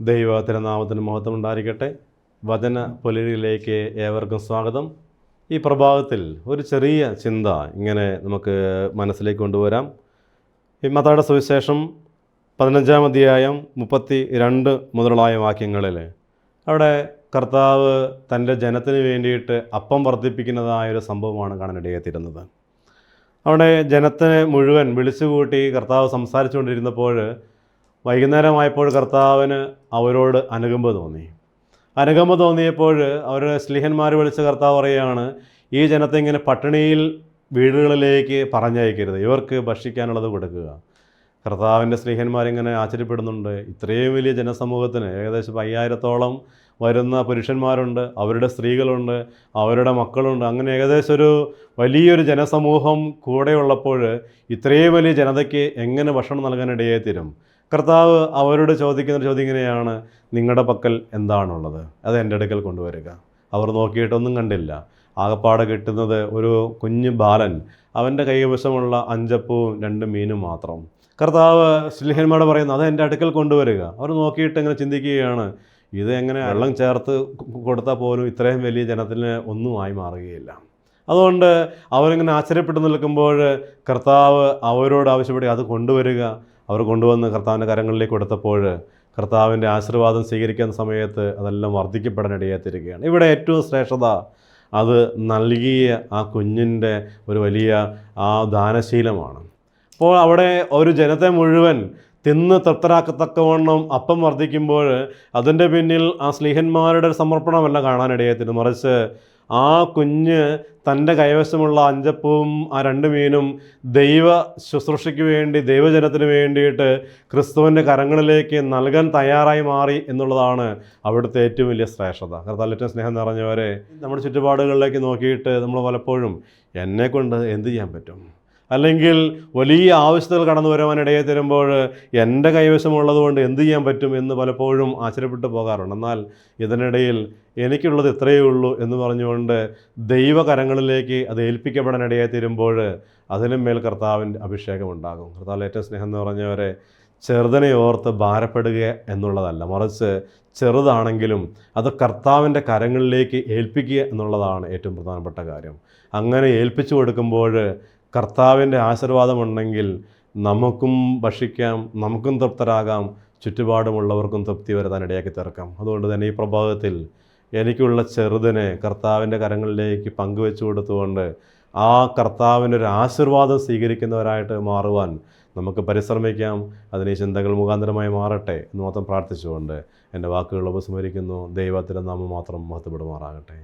ദൈവത്തിന്റെ തിരുനാമത്തിന് മഹത്വം ഉണ്ടായിരിക്കട്ടെ. വചന പുലരിയിലേക്ക് ഏവർക്കും സ്വാഗതം. ഈ പ്രഭാതത്തിൽ ഒരു ചെറിയ ചിന്ത ഇങ്ങനെ നമുക്ക് മനസ്സിലേക്ക് കൊണ്ടുവരാം. ഈ മതയുടെ സുവിശേഷം പതിനഞ്ചാം അധ്യായം മുപ്പത്തി രണ്ട് മുതലായ വാക്യങ്ങളിൽ അവിടെ കർത്താവ് തന്റെ ജനത്തിന് വേണ്ടിയിട്ട് അപ്പം വർദ്ധിപ്പിക്കുന്നതായൊരു സംഭവമാണ് കാണാനിടയെത്തിരുന്നത് അവിടെ ജനത്തിനെ മുഴുവൻ വിളിച്ചുകൂട്ടി കർത്താവ് സംസാരിച്ചുകൊണ്ടിരുന്നപ്പോൾ വൈകുന്നേരമായപ്പോൾ കർത്താവിന് അവരോട് അനുകമ്പ തോന്നി. അനുകമ്പ തോന്നിയപ്പോൾ അവരുടെ സ്ലിഹന്മാർ വിളിച്ച കർത്താവ് പറയുകയാണ് ഈ ജനത്തെ ഇങ്ങനെ പട്ടിണിയിൽ വീടുകളിലേക്ക് പറഞ്ഞയക്കരുത്. ഇവർക്ക് ഭക്ഷിക്കാനുള്ളത് കൊടുക്കുക. കർത്താവിന്റെ സ്നേഹന്മാരിങ്ങനെ ആശ്ചര്യപ്പെടുന്നുണ്ട്. ഇത്രയും വലിയ ജനസമൂഹത്തിന് ഏകദേശം അയ്യായിരത്തോളം വരുന്ന പുരുഷന്മാരുണ്ട് അവരുടെ സ്ത്രീകളുണ്ട് അവരുടെ മക്കളുണ്ട്. അങ്ങനെ ഏകദേശം ഒരു വലിയൊരു ജനസമൂഹം കൂടെയുള്ളപ്പോൾ ഇത്രയും വലിയ ജനതയ്ക്ക് എങ്ങനെ ഭക്ഷണം നൽകാനിടയായി തീരും കർത്താവ് അവരോട് ചോദിക്കുന്ന ചോദ്യം ഇങ്ങനെയാണ് നിങ്ങളുടെ പക്കൽ എന്താണുള്ളത്? അത് എന്റെ അടുക്കൽ കൊണ്ടുവരിക. അവർ നോക്കിയിട്ടൊന്നും കണ്ടില്ല. ആകപ്പാടെ കിട്ടുന്നത് ഒരു കുഞ്ഞു ബാലൻ അവന്റെ കൈവശമുള്ള അഞ്ചപ്പവും രണ്ട് മീനും മാത്രം. കർത്താവ് സ്ലിഹന്മാരോട് പറയുന്നു അത് എന്റെ അടുക്കൽ കൊണ്ടുവരിക. അവർ നോക്കിയിട്ട് ഇങ്ങനെ ചിന്തിക്കുകയാണ്. ഇത് എങ്ങനെ വെള്ളം ചേർത്ത് കൊടുത്താൽ പോലും ഇത്രയും വലിയ ജനത്തിന് ഒന്നുമായി മാറുകയില്ല. അതുകൊണ്ട് അവരിങ്ങനെ ആശ്ചര്യപ്പെട്ടു നിൽക്കുമ്പോൾ കർത്താവ് അവരോട് ആവശ്യപ്പെടുക അത് കൊണ്ടുവരിക. അവർ കൊണ്ടുവന്ന് കർത്താവിന്റെ കരങ്ങളിലേക്ക് കൊടുത്തപ്പോൾ കർത്താവിന്റെ ആശീർവാദം സ്വീകരിക്കുന്ന സമയത്ത് അതെല്ലാം വർദ്ധിക്കപ്പെടാൻ ഇടയാത്തിരിക്കുകയാണ് ഇവിടെ ഏറ്റവും ശ്രേഷ്ഠത അത് നൽകിയ ആ കുഞ്ഞിന്റെ ഒരു വലിയ ആ ദാനശീലമാണ്. അപ്പോൾ അവിടെ ഒരു ജനത്തെ മുഴുവൻ തിന്ന് തൃപ്തരാക്കത്തക്കവണ്ണം അപ്പം വർദ്ധിക്കുമ്പോൾ അതിന്റെ പിന്നിൽ ആ സ്ലീഹന്മാരുടെ സമർപ്പണമല്ല കാണാനിടയത്തിന് മറിച്ച് ആ കുഞ്ഞ് തന്റെ കൈവശമുള്ള അഞ്ചപ്പവും ആ രണ്ട് മീനും ദൈവ ശുശ്രൂഷയ്ക്ക് വേണ്ടി ദൈവജനത്തിന് വേണ്ടിയിട്ട് ക്രിസ്തുവിന്റെ കരങ്ങളിലേക്ക് നൽകാൻ തയ്യാറായി മാറി എന്നുള്ളതാണ് അവിടുത്തെ ഏറ്റവും വലിയ ശ്രേഷ്ഠത. കർത്താൽ ഏറ്റവും സ്നേഹം നിറഞ്ഞവരെ നമ്മുടെ ചുറ്റുപാടുകളിലേക്ക് നോക്കിയിട്ട് നമ്മൾ പലപ്പോഴും എന്നെ കൊണ്ട് എന്ത് ചെയ്യാൻ പറ്റും? അല്ലെങ്കിൽ വലിയ ആവശ്യതകൾ കടന്നു വരുവാനിടയെ തരുമ്പോൾ എന്റെ കൈവശമുള്ളത് കൊണ്ട് എന്ത് ചെയ്യാൻ പറ്റും എന്ന് പലപ്പോഴും ആശ്ചര്യപ്പെട്ടു പോകാറുണ്ട്. എന്നാൽ ഇതിനിടയിൽ എനിക്കുള്ളത് ഇത്രയേ ഉള്ളൂ എന്ന് പറഞ്ഞുകൊണ്ട് ദൈവകരങ്ങളിലേക്ക് അത് ഏൽപ്പിക്കപ്പെടാനിടയായി തരുമ്പോൾ അതിനും മേൽ കർത്താവിന്റെ അഭിഷേകം ഉണ്ടാകും കർത്താവ് ഏറ്റവും സ്നേഹം എന്ന് പറഞ്ഞവരെ ചെറുതിനെ ഓർത്ത് ഭാരപ്പെടുക എന്നുള്ളതല്ല. മറിച്ച് ചെറുതാണെങ്കിലും അത് കർത്താവിന്റെ കരങ്ങളിലേക്ക് ഏൽപ്പിക്കുക എന്നുള്ളതാണ് ഏറ്റവും പ്രധാനപ്പെട്ട കാര്യം. അങ്ങനെ ഏൽപ്പിച്ചു കൊടുക്കുമ്പോൾ കർത്താവിന്റെ ആശീർവാദമുണ്ടെങ്കിൽ നമുക്കും ഭക്ഷിക്കാം നമുക്കും തൃപ്തരാകാം ചുറ്റുപാടുമുള്ളവർക്കും തൃപ്തി വരുത്താൻ ഇടയാക്കി തീർക്കാം. അതുകൊണ്ട് തന്നെ ഈ പ്രഭാതത്തിൽ എനിക്കുള്ള ചെറുതിനെ കർത്താവിന്റെ കരങ്ങളിലേക്ക് പങ്കുവെച്ചു കൊടുത്തുകൊണ്ട് ആ കർത്താവിന്റെ ഒരു ആശീർവാദം സ്വീകരിക്കുന്നവരായിട്ട് മാറുവാൻ നമുക്ക് പരിശ്രമിക്കാം. അതിന് ചിന്തകൾ മുഖാന്തരമായി മാറട്ടെ എന്ന് മാത്രം പ്രാർത്ഥിച്ചുകൊണ്ട് എന്റെ വാക്കുകൾ ഉപസ്മരിക്കുന്നു ദൈവത്തിന്റെ നാമം മാത്രം മഹത്വപ്പെടുമാറാകട്ടെ.